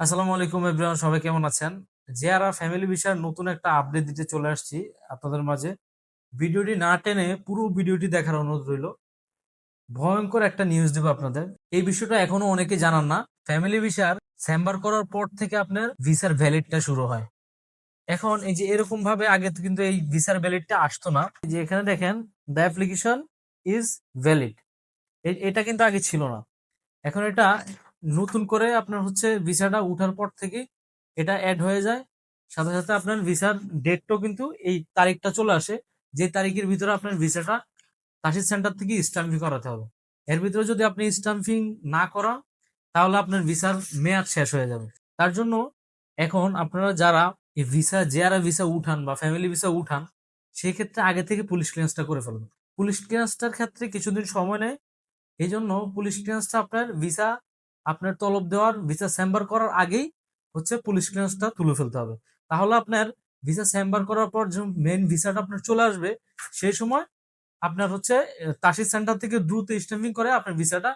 আসসালামু আলাইকুম এভরিওয়ান, সবাই কেমন আছেন? জিয়ারা ফ্যামিলি বিষয়ের নতুন একটা আপডেট দিতে চলে আসছি আপনাদের মাঝে। ভিডিওটি না টেনে পুরো ভিডিওটি দেখার অনুরোধ রইল। ভয়ঙ্কর একটা নিউজ দেবো আপনাদের। এই বিষয়টা এখনও অনেকে জানান না। ফ্যামিলি ভিসার চেম্বার করার পর থেকে আপনার ভিসার ভ্যালিডটা শুরু হয়। এখন এই যে এরকম ভাবে আগে তো কিন্তু এই ভিসার ভ্যালিডটা আসতো না। যে এখানে দেখেন দ্য অ্যাপ্লিকেশন ইজ ভ্যালিড এটা কিন্তু আগে ছিল না। এখন এটা নতুন করে আপনার হচ্ছে ভিসাটা উঠার পর থেকে এটা অ্যাড হয়ে যায়। সাথে সাথে আপনার ভিসার ডেটটাও কিন্তু এই তারিখটা চলে আসে। যে তারিখের ভিতরে আপনার ভিসাটা তাসির সেন্টার থেকে স্টাম্পিং করাতে হবে। এর ভিতরে যদি আপনি স্টাম্পিং না করান, তাহলে আপনার ভিসার মেয়াদ শেষ হয়ে যাবে। তার জন্য এখন আপনারা যারা এই ভিসা যারা ভিসা উঠান বা ফ্যামিলি ভিসা উঠান সেই ক্ষেত্রে আগে থেকে পুলিশ ক্লিয়ারেন্সটা করে ফেলবেন পুলিশ ক্লিয়ারেন্সটার ক্ষেত্রে কিছুদিন সময় নেয়। এই জন্য পুলিশ ক্লিয়ারেন্সটা আপনার ভিসা আপনার তলব দেওয়ার ভিসা চেম্বার করার আগেই হচ্ছে পুলিশ ক্লিয়ারেন্সটা তুলে ফেলতে হবে। তাহলে আপনার ভিসা চেম্বার করার পর যে মেন ভিসাটা আপনার চলে আসবে, সেই সময় আপনার হচ্ছে তাসির সেন্টার থেকে দ্রুত স্ট্যাম্পিং করে আপনার ভিসাটা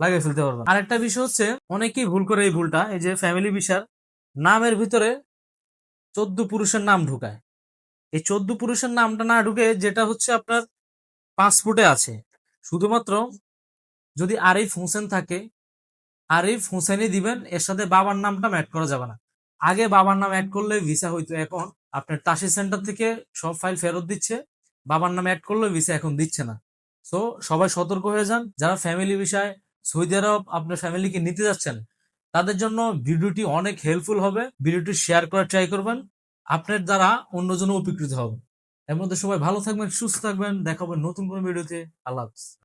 লাগিয়ে ফেলতে পারবেন। আরেকটা বিষয় হচ্ছে, অনেকেই ভুল করে এই ভুলটা, এই যে ফ্যামিলি ভিসার নামের ভিতরে চোদ্দ পুরুষের নাম ঢুকায়। এই চোদ্দ পুরুষের নামটা না ঢুকে যেটা হচ্ছে আপনার পাসপোর্টে আছে। শুধুমাত্র যদি আরিফ হোসেন থাকে আরিফ হোসেনই দিবেন, এর সাথে বাবার নামটা অ্যাড করা যাবে না। আগে বাবার নাম অ্যাড করলে ভিসা হইতো এখন। আপনার তাসি সেন্টার থেকে সব ফাইল ফেরত দিচ্ছে, বাবার নাম অ্যাড করলে ভিসা এখন দিচ্ছে না। সো সবাই সতর্ক হয়ে যান। যারা ফ্যামিলি বিষয় সৌদি আরব আপনার ফ্যামিলিকে নিতে যাচ্ছেন, তাদের জন্য ভিডিওটি অনেক হেল্পফুল হবে। ভিডিওটি শেয়ার করার ট্রাই করবেন। আপনার দ্বারা অন্যজন উপকৃত হবে। এর মধ্যে সবাই ভালো থাকবেন, সুস্থ থাকবেন। দেখাবেন নতুন কোনো ভিডিওতে। আল্লাহ হাফিজ।